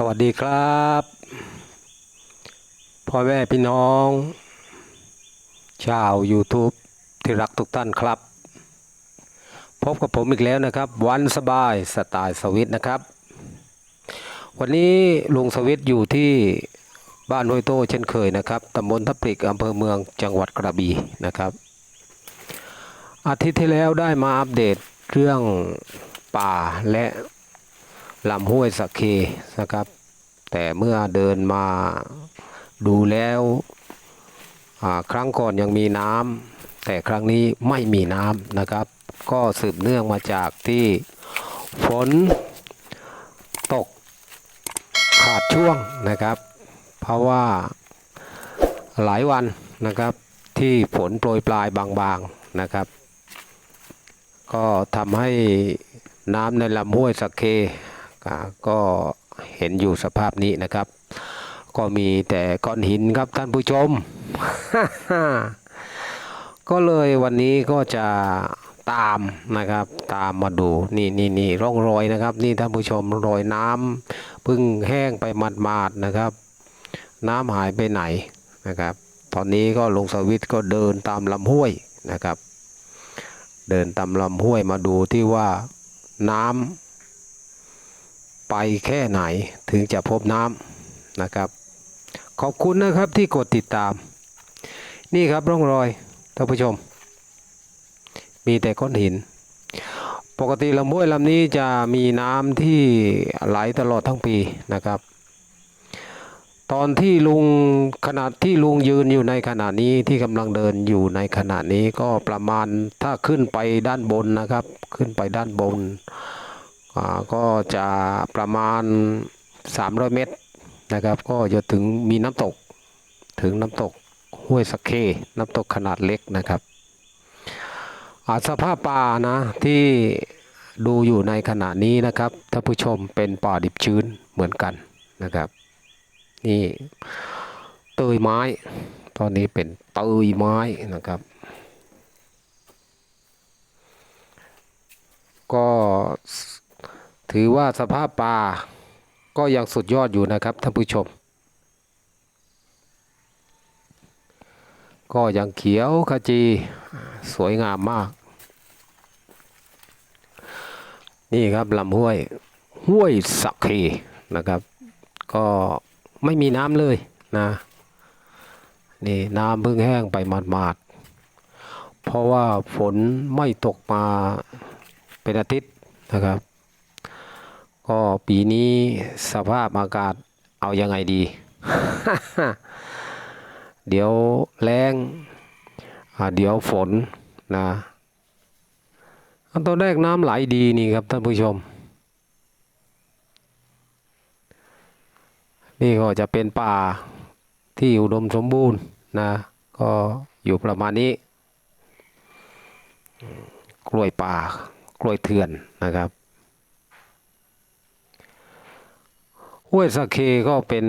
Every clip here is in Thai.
สวัสดีครับพ่อแม่พี่น้อง ชาว YouTube ที่รักทุกท่านครับ พบกับผมอีกแล้วนะครับ วันสบายสไตล์สวิตนะครับ วันนี้ลุงสวิตอยู่ที่บ้านห้วยโต้เช่นเคยนะครับตำบลทับปริกอำเภอเมืองจังหวัดกระบี่นะครับ อาทิตย์ที่แล้วได้มาอัปเดตเรื่องป่าและ ลำห้วยสักเคนะครับ แต่เมื่อเดินมาดูแล้วครั้งก่อนยังมีน้ำแต่ครั้งนี้ไม่มีน้ำนะครับ ก็สืบเนื่องมาจากที่ฝนตกขาดช่วงนะครับ เพราะว่าหลายวันนะครับที่ฝนโปรยปลายบางๆนะครับ ก็ทำให้น้ำในลำห้วยสักเค ก็เห็นอยู่สภาพนี้นะครับ ก็มีแต่ก้อนหินครับท่านผู้ชม ก็เลยวันนี้ก็จะตามนะครับตามมาดูนี่นี่นี่ร่องรอยนะครับ นี่ท่านผู้ชมรอยน้ำพิ่งแห้งไปหมาดๆนะครับ น้ำหายไปไหนนะครับ ตอนนี้ก็ลงสวิตช์ก็เดินตามลำห้วยนะครับ เดินตามลำห้วยมาดูที่ว่าน้ำ ไปแค่ไหนถึงจะพบน้ำนะครับ ขอบคุณนะครับที่กดติดตาม นี่ครับร่องรอยท่านผู้ชม มีแต่ก้อนหิน ปกติลำห้วยลำนี้จะมีน้ำที่ไหลตลอดทั้งปีนะครับ ตอนที่ลุงขนาดที่ลุงยืนอยู่ในขณะนี้ที่กำลังเดินอยู่ในขณะนี้ก็ประมาณถ้าขึ้นไปด้านบนนะครับ ขึ้นไปด้านบน ก็จะประมาณ 300 เมตรนะครับ ก็จะถึงมีน้ำตกถึงน้ำตกห้วยสะเค น้ำตกขนาดเล็กนะครับสภาพป่านะที่ดูอยู่ในขณะนี้นะครับท่านผู้ชมเป็นป่าดิบชื้นเหมือนกันนะครับนี่เตยไม้ ตอนนี้เป็นเตยไม้นะครับ ก็ ถือว่าสภาพป่าก็ยังสุดยอดอยู่นะครับท่านผู้ชม ก็ยังเขียวขจีสวยงามมาก นี่ครับลำห้วย ห้วยสักเคนะครับ ก็ไม่มีน้ำเลยนะนี่น้ำเพิ่งแห้งไปหมาดๆเพราะว่าฝนไม่ตกมาเป็นอาทิตย์นะครับ ก็ปีนี้สภาพอากาศเอายังไงดี เดี๋ยวแรงเดี๋ยวฝนนะตอนแรกน้ำไหลดีนี่ครับท่านผู้ชม นี่ก็จะเป็นป่าที่อุดมสมบูรณ์นะก็อยู่ประมาณนี้ กล้วยป่ากล้วยเถื่อนนะครับ ห้วยสะเคก็เป็น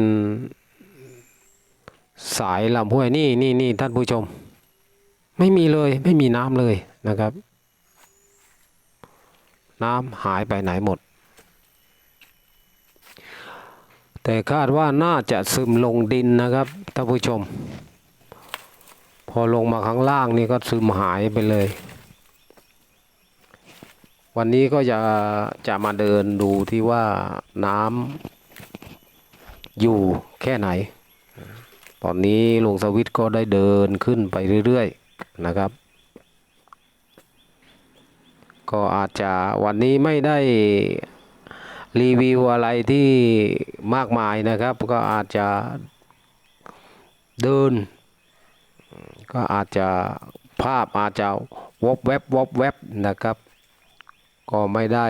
สายลำห้วยนี่นี่นี่ท่านผู้ชม ไม่มีเลยไม่มีน้ำเลยนะครับ น้ำหายไปไหนหมด แต่คาดว่าน่าจะซึมลงดินนะครับท่านผู้ชม พอลงมาข้างล่างนี่ก็ซึมหายไปเลย วันนี้ก็จะจะมาเดินดูที่ว่าน้ำ อยู่แค่ไหน ตอนนี้ลุงสวิตก็ได้เดินขึ้นไปเรื่อยๆนะครับ ก็อาจจะวันนี้ไม่ได้รีวิวอะไรที่มากมายนะครับ ก็อาจจะเดิน ก็อาจจะภาพอาจจะวบแวบวบแวบนะครับ ก็ไม่ได้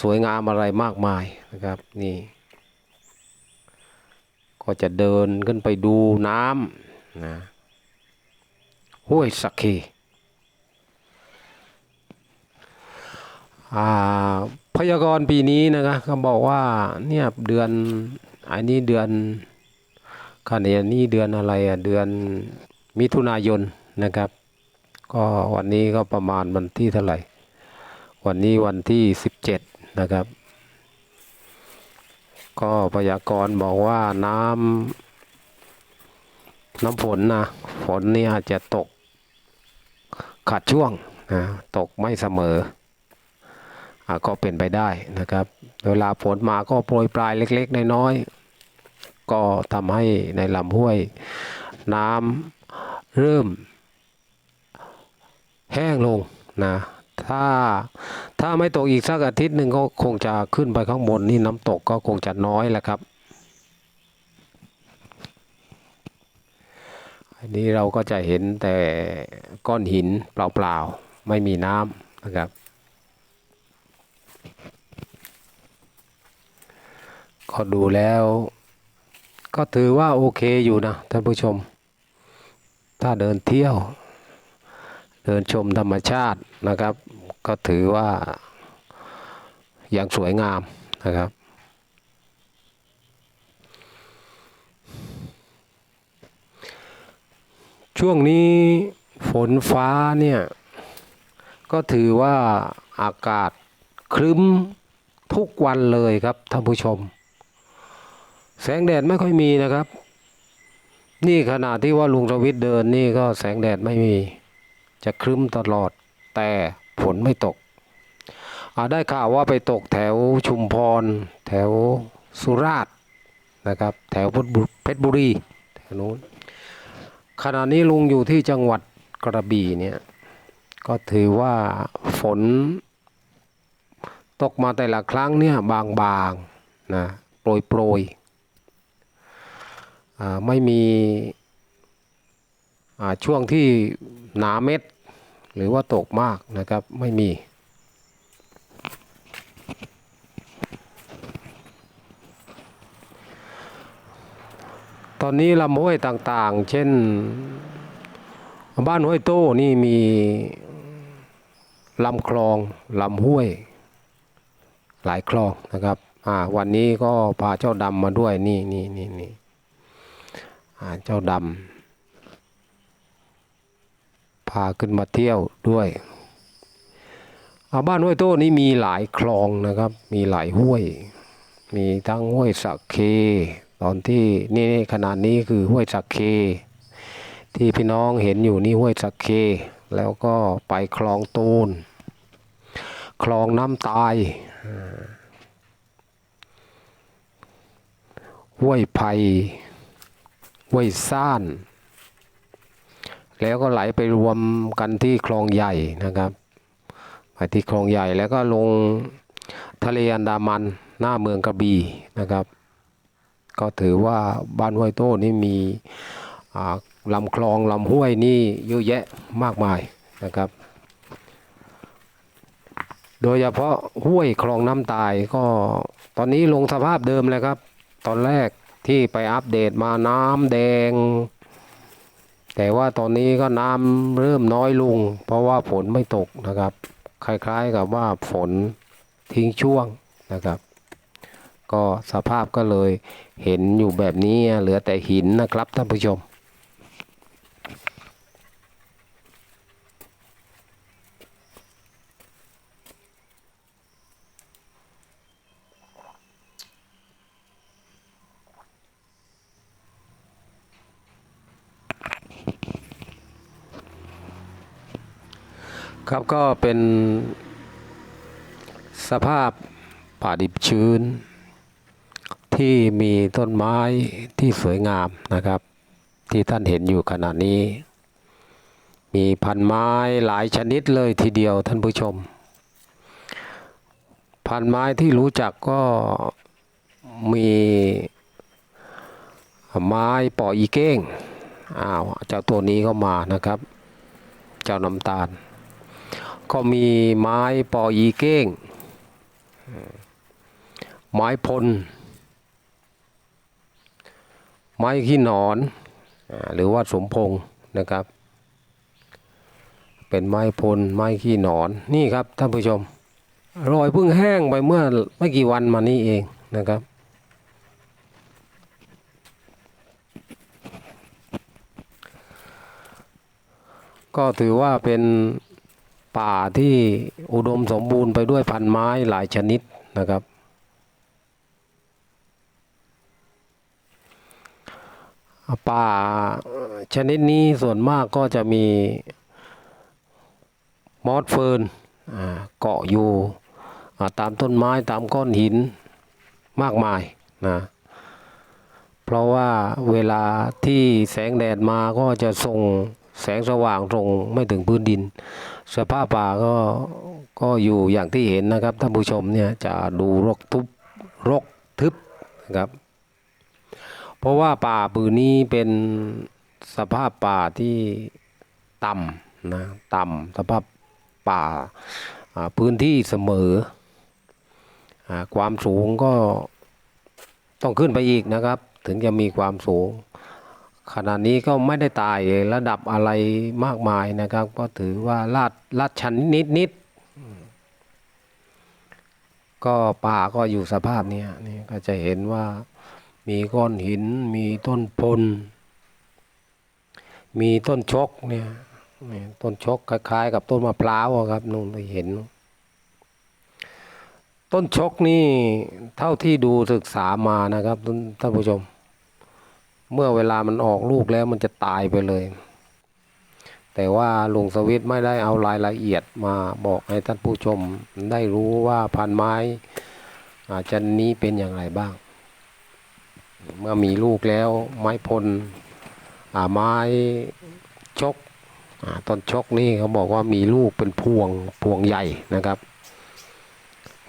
สวยงามอะไรมากมายนะครับนี่ ก็จะเดินขึ้นไปดูน้ำนะห้วยสักเคอ่าพยากรณ์ปีนี้นะครับเขาบอกว่าเนี่ยเดือนอันนี้เดือนขณะนี้เดือนอะไรอะเดือนมิถุนายนนะครับ ก็วันนี้ก็ประมาณวันที่เท่าไหร่ วันนี้วันที่สิบเจ็ดนะครับ ก็พยากรณ์บอกว่าน้ำน้ำฝนนะฝนนี่อาจจะตก ขาดช่วงนะตกไม่เสมออก็เป็นไปได้นะครับ เวลาฝนมาก็โปรยปลายเล็ก ๆ น้อยๆก็ทำให้ในลำห้วย น้ำเริ่มแห้งลงนะ ถ้าถ้าไม่ตกอีกสักอาทิตย์หนึ่งก็คงจะขึ้นไปข้างบนนี่น้ำตกก็คงจะน้อยแหละครับ อันนี้เราก็จะเห็นแต่ก้อนหินเปล่าๆ ไม่มีน้ำนะครับ ก็ดูแล้ว ก็ถือว่าโอเคอยู่นะท่านผู้ชม ถ้าเดินเที่ยว เดินชมธรรมชาตินะครับ ก็ถือว่าอยังสวยงามนะครับ ช่วงนี้ฝนฟ้าเนี่ยก็ถือว่าอากาศครึ้มทุกวันเลยครับท่านผู้ชม แสงแดดไม่ค่อยมีนะครับ นี่ขณะที่ว่าลุงสวิทย์เดินนี่ก็แสงแดดไม่มี จะครึ้มตลอดแต่ฝนไม่ตก ได้ข่าวว่าไปตกแถวชุมพร แถวสุราษฎร์นะครับ แถวเพชรบุรีแถวนู้นขณะนี้ลุงอยู่ที่จังหวัดกระบี่เนี่ยก็ถือว่าฝนตกมาแต่ละครั้งเนี่ยบางๆนะโปรยโปรยๆไม่มี ช่วงที่หนาเม็ด หรือว่าตกมากนะครับไม่มี ตอนนี้ลำห้วยต่างๆ เช่นบ้านห้วยโต้นี่มีลำคลองลำห้วย หลายคลองนะครับอ่าวันนี้ก็พาเจ้าดำมาด้วยนี่นี่นี่นี่เจ้าดำ พาขึ้นมาเที่ยวด้วยอาบ้านห้วยโต้นี่มีหลายคลองนะครับ มีหลายห้วย มีทั้งห้วยสักเค ตอนที่นี่ขนาดนี้คือห้วยสักเค ที่พี่น้องเห็นอยู่นี่ห้วยสักเค แล้วก็ไปคลองตูน คลองน้ำตาย ห้วยไผ่ห้วยซ่าน แล้วก็ไหลไปรวมกันที่คลองใหญ่นะครับไปที่คลองใหญ่แล้วก็ลงทะเลอันดามันหน้าเมืองกระบี่นะครับ ก็ถือว่าบ้านห้วยโต้นี่มีลำคลองลำห้วยนี่เยอะแยะมากมายนะครับ โดยเฉพาะห้วยคลองน้ำตายก็ตอนนี้ลงสภาพเดิมเลยครับ ตอนแรกที่ไปอัปเดตมาน้ำแดง แต่ว่าตอนนี้ก็น้ำเริ่มน้อยลง เพราะว่าฝนไม่ตกนะครับ คล้ายๆกับว่าฝนทิ้งช่วงนะครับ ก็สภาพก็เลยเห็นอยู่แบบนี้เหลือแต่หินนะครับท่านผู้ชม ครับก็เป็นสภาพป่าดิบชื้น ที่มีต้นไม้ที่สวยงามนะครับ ที่ท่านเห็นอยู่ขณะนี้ มีพันไม้หลายชนิดเลยทีเดียวท่านผู้ชม พันไม้ที่รู้จักก็มีไม้ปออีเก้งอ้าวเจ้าตัวนี้ก็มานะครับ เจ้าน้ำตาล ก็มีไม้ปออีเก้ง ไม้พล ไม้ขี้หนอนอหรือว่าสมพงนะครับ เป็นไม้พล ไม้ขี้หนอน นี่ครับท่านผู้ชม รอยเพิ่งแห้งไปเมื่อไม่กี่วันมานี้เองนะครับก็ถือว่าเป็น ป่าที่อุดมสมบูรณ์ไปด้วยพันไม้หลายชนิดนะครับ ป่าชนิดนี้ส่วนมากก็จะมีมอสเฟิร์นเกาะอยู่ตามต้นไม้ตามก้อนหินมากมายนะเพราะว่าเวลาที่แสงแดดมาก็จะส่ง แสงสว่างตรงไม่ถึงพื้นดิน สภาพป่าก็ก็อยู่อย่างที่เห็นนะครับท่านผู้ชมเนี่ยจะดูรกทุบรกทึบนะครับเพราะว่าป่าปืนนี้เป็นสภาพป่าที่ต่ำนะต่ำสภาพป่าพื้นที่เสมออความสูงก็ต้องขึ้นไปอีกนะครับ ถึงจะมีความสูง ขณะนี้ก็ไม่ได้ตายระดับอะไรมากมายนะครับ ก็ถือว่าลาดลาดชันนิดนิดๆก็ป่าก็อยู่สภาพเนี้ยนี่ก็จะเห็นว่ามีก้อนหิน มีต้นพล มีต้นชกเนี่ยนี่ต้นชกคล้าย ๆ กับต้นมะพร้าวครับนู่นไปเห็น ต้นชกนี่เท่าที่ดูศึกษามานะครับท่านผู้ชม เมื่อเวลามันออกลูกแล้วมันจะตายไปเลย แต่ว่าลุงสวิทย์ไม่ได้เอารายละเอียดมาบอกให้ท่านผู้ชมได้รู้ว่าพันไม้อาจารย์นี้เป็นอย่างไรบ้าง เมื่อมีลูกแล้วไม้พลไม้ชกอต้นชกนี่เขาบอกว่ามีลูกเป็นพวงพวงใหญ่นะครับ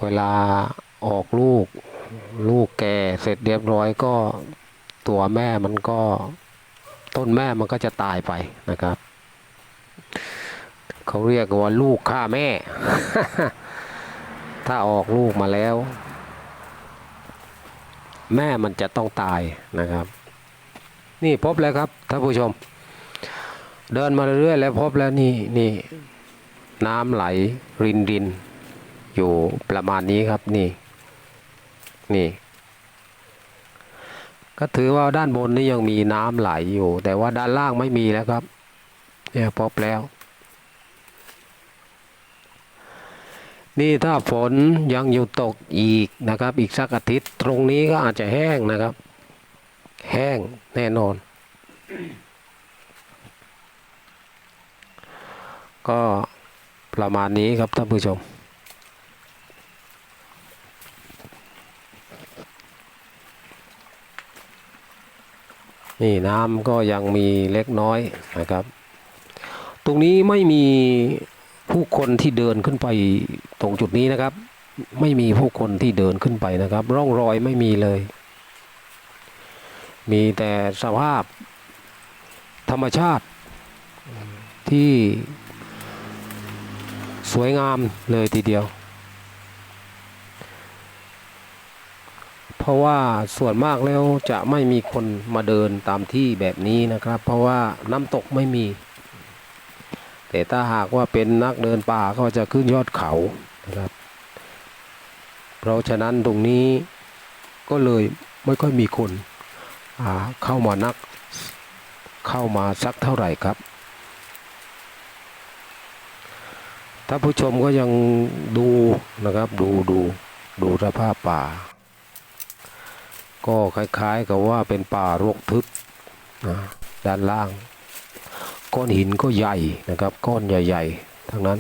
เวลาออกลูกลูกแก่เสร็จเรียบร้อยก็ ตัวแม่มันก็ต้นแม่มันก็จะตายไปนะครับ เขาเรียกว่าลูกฆ่าแม่ ถ้าออกลูกมาแล้ว แม่มันจะต้องตายนะครับ นี่พบแล้วครับท่านผู้ชม เดินมาเรื่อยๆแล้วพบแล้วนี่นี่น้ำไหลรินรินอยู่ประมาณนี้ครับนี่นี่ ก็ถือว่าด้านบนนี่ยังมีน้ำไหลอยู่ แต่ว่าด้านล่างไม่มีแล้วครับ เนี่ยพบแล้ว นี่ถ้าฝนยังอยู่ตกอีกนะครับ อีกสักอาทิตย์ตรงนี้ก็อาจจะแห้งนะครับ แห้งแน่นอน ก็ประมาณนี้ครับท่านผู้ชม นี่น้ำก็ยังมีเล็กน้อยนะครับ ตรงนี้ไม่มีผู้คนที่เดินขึ้นไปตรงจุดนี้นะครับ ไม่มีผู้คนที่เดินขึ้นไปนะครับ ร่องรอยไม่มีเลย มีแต่สภาพธรรมชาติที่สวยงามเลยทีเดียว เพ ราะว่าส่วนมากแล้วจะไม่มีคนมาเดินตามที่แบบนี้นะครับ เพราะว่าน้ำตกไม่มี แต่ถ้าหากว่าเป็นนักเดินป่าก็จะขึ้นยอดเขานะครับ เพราะฉะนั้นตรงนี้ก็เลยไม่ค่อยมีคนเข้ามานักเข้ามาสักเท่าไหร่ครับท่านผู้ชมก็ยังดูนะครับดูดูดูสภาพป่า ก็คล้ายๆกับว่าเป็นป่ารกทึบนะด้านล่าง ก้อนหินก็ใหญ่นะครับ ก้อนใหญ่ๆทั้งนั้น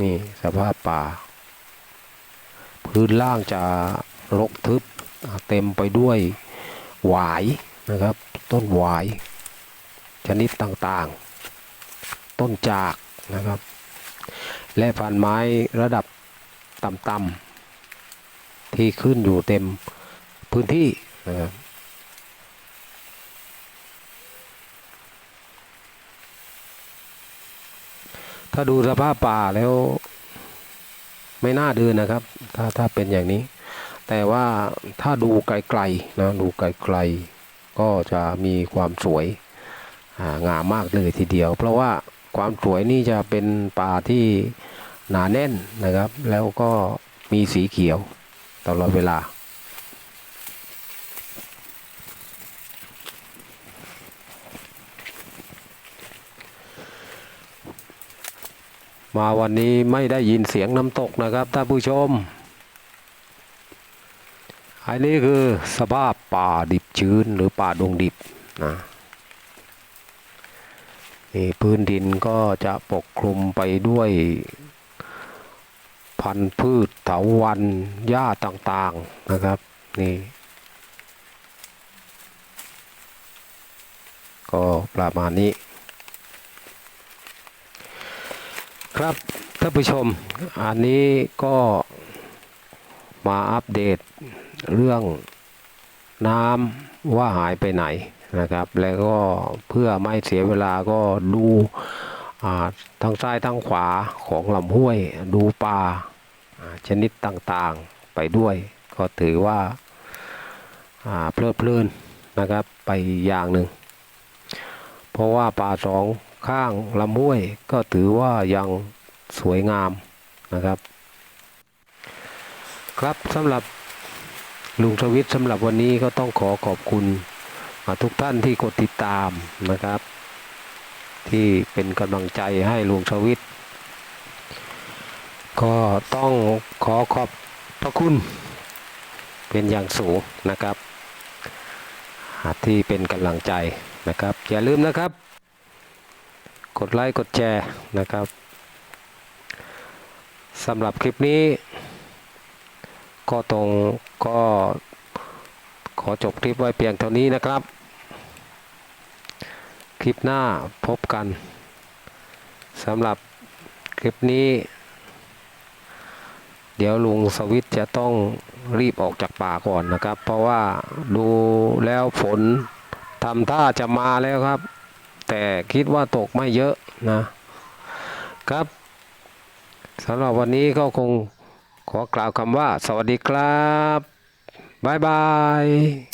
นี่สภาพป่า พื้นล่างจะรกทึบเต็มไปด้วยหวายนะครับ ต้นหวาย ชนิดต่างๆ ต้นจากนะครับ และพันไม้ระดับต่ำๆที่ขึ้นอยู่เต็ม พื้นที่นะครับถ้าดูสภาพป่าแล้วไม่น่าเดินนะครับ ถ้าถ้าเป็นอย่างนี้ แต่ว่าถ้าดูไกลๆนะดูไกลๆก็จะมีความสวยอ่างามมากเลยทีเดียว เพราะว่าความสวยนี่จะเป็นป่าที่หนาแน่นนะครับ แล้วก็มีสีเขียวตลอดเวลา มาวันนี้ไม่ได้ยินเสียงน้ำตกนะครับท่านผู้ชม อันนี้คือสภาพป่าดิบชื้นหรือป่าดงดิบนะนี่พื้นดินก็จะปกคลุมไปด้วยพันธุ์พืชเถาวันหญ้าต่างๆนะครับนี่ก็ประมาณนี้ ครับท่านผู้ชมอันนี้ก็มาอัปเดตเรื่องน้ำว่าหายไปไหนนะครับ แล้วก็เพื่อไม่เสียเวลาก็ดูอ่าทางซ้ายทางขวาของลำห้วย ดูปลาชนิดต่างๆไปด้วย ก็ถือว่าเพลิดเพลินนะครับไปอย่างหนึ่ง เพราะว่าป่าสอง ข้างลำห้วยก็ถือว่ายังสวยงามนะครับ ครับสำหรับลุงทวิตสำหรับวันนี้ก็ต้องขอขอบคุณทุกท่านที่กดติดตามนะครับ ที่เป็นกำลังใจให้ลุงทวิตก็ต้องขอขอบพระคุณเป็นอย่างสูงนะครับที่เป็นกำลังใจนะครับ อย่าลืมนะครับ กดไลค์กดแชร์นะครับสำหรับคลิปนี้ ก็ตรงก็ขอจบคลิปไว้เพียงเท่านี้นะครับ คลิปหน้าพบกันสำหรับคลิปนี้ เดี๋ยวลุงสวิตจะต้องรีบออกจากป่าก่อนนะครับ เพราะว่าดูแล้วฝนทำท่าจะมาแล้วครับ แต่คิดว่าตกไม่เยอะนะครับสำหรับวันนี้ก็คงขอกล่าวคำว่า สวัสดีครับ บ๊ายบาย